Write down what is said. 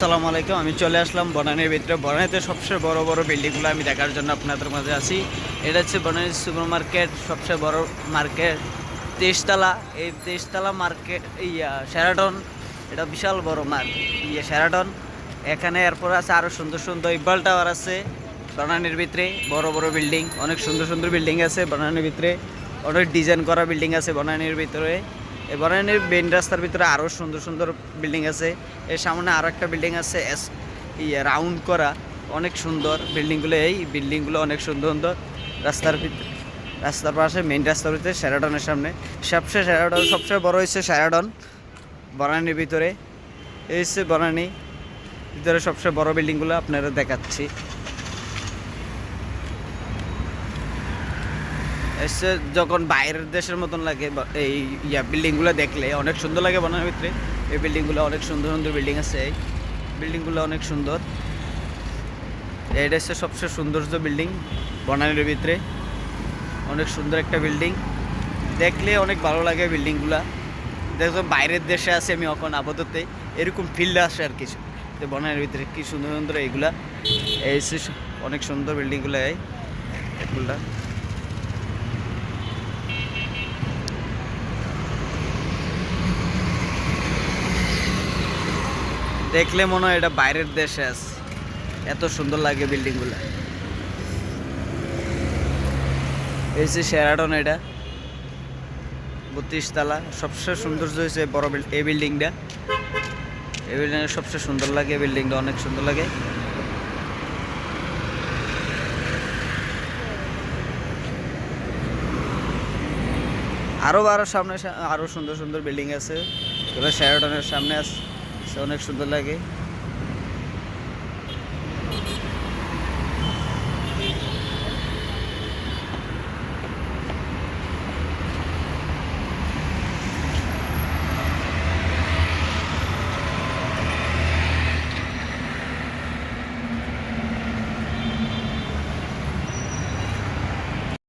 আসসালামু আলাইকুম, আমি চলে আসলাম বনানীর ভিতরে। বনানীতে সবচেয়ে বড় বড় বিল্ডিংগুলো আমি দেখার জন্য আপনাদের মাঝে আছি। এটা হচ্ছে বনানী সুপার মার্কেট সবচেয়ে বড় মার্কেট, তেইশতলা। এই তেইশতলা মার্কেট ইয়া শ্যারাটন এটা বিশাল বড় মার্কেট ইয়ে শ্যারাটন এখানে এরপর আছে আরও সুন্দর সুন্দর ইকবাল টাওয়ার আছে বনানীর ভিতরে, বড় বড় বিল্ডিং, অনেক সুন্দর সুন্দর বিল্ডিং আছে বনানীর ভিতরে। অনেক ডিজাইন করা বিল্ডিং আছে বনানীর ভিতরে। এই বনানীর মেন রাস্তার ভিতরে আরও সুন্দর সুন্দর বিল্ডিং আছে। এর সামনে আরও একটা বিল্ডিং আছে, এস ইয়ে রাউন্ড করা। অনেক সুন্দর বিল্ডিংগুলো এই বিল্ডিংগুলো অনেক সুন্দর সুন্দর। রাস্তার ভিতরে রাস্তার পাশে মেন রাস্তার ভিতরে স্যারাডনের সামনে। সবচেয়ে স্যারাডন সবচেয়ে বড় হচ্ছে স্যারাডন বনানীর ভিতরে। এই হচ্ছে বনানী। ভিতরে সবচেয়ে বড় বিল্ডিংগুলো আপনারা দেখাচ্ছি। এসে যখন বাইরের দেশের মতন লাগে এই ইয়া বিল্ডিংগুলো দেখলে, অনেক সুন্দর লাগে বনানীর ভিতরে। এই বিল্ডিংগুলো অনেক সুন্দর সুন্দর বিল্ডিং আছে, এই বিল্ডিংগুলো অনেক সুন্দর। এটা হচ্ছে সবচেয়ে সৌন্দর্য বিল্ডিং, বনানীর ভিতরে। অনেক সুন্দর একটা বিল্ডিং। দেখলে অনেক ভালো লাগে বিল্ডিংগুলা। দেখো, বাইরের দেশে আছে আমি এখন আপাতত, এরকম ফিল্ড আসে আর কিছু যে বনানীর ভিতরে কি সুন্দর সুন্দর এইগুলা। এই অনেক সুন্দর বিল্ডিংগুলো, এই এগুলা দেখলে মনে হয় এটা বাইরের দেশে আছে এত সুন্দর লাগে বিল্ডিংগুলো। এই যে শেরাটন এটা। বত্রিশ তালা। সবচেয়ে সৌন্দর্য হয়েছে বড় এই বিল্ডিংটা। এই বিল্ডিংটা সবচেয়ে সুন্দর লাগে, এই বিল্ডিংটা অনেক সুন্দর লাগে। আরও আরও সামনে আরও সুন্দর সুন্দর বিল্ডিং আছে। এগুলো শেরাটনের সামনে আছে অনেক সুন্দর লাগে।